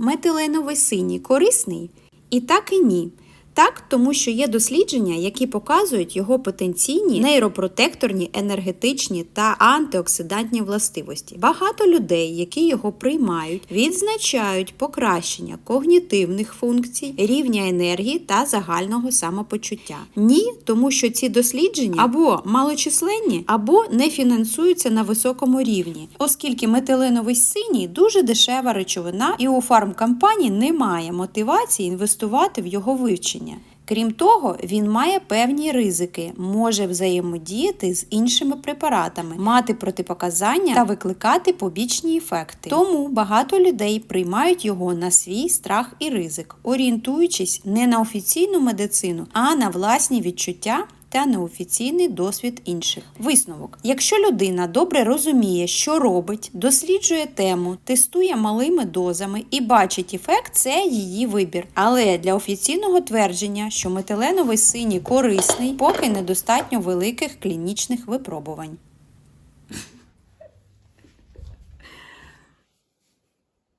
Метиленовий синій корисний? І так і ні. Так, тому що є дослідження, які показують його потенційні нейропротекторні, енергетичні та антиоксидантні властивості. Багато людей, які його приймають, відзначають покращення когнітивних функцій, рівня енергії та загального самопочуття. Ні, тому що ці дослідження або малочисленні, або не фінансуються на високому рівні, оскільки метиленовий синій дуже дешева речовина, і у фармкомпаній немає мотивації інвестувати в його вивчення. Крім того, він має певні ризики, може взаємодіяти з іншими препаратами, мати протипоказання та викликати побічні ефекти. Тому багато людей приймають його на свій страх і ризик, орієнтуючись не на офіційну медицину, а на власні відчуття. Та неофіційний досвід інших. Висновок: якщо людина добре розуміє, що робить, досліджує тему, тестує малими дозами і бачить ефект, це її вибір. Але для офіційного твердження, що метиленовий синій корисний, поки недостатньо великих клінічних випробувань.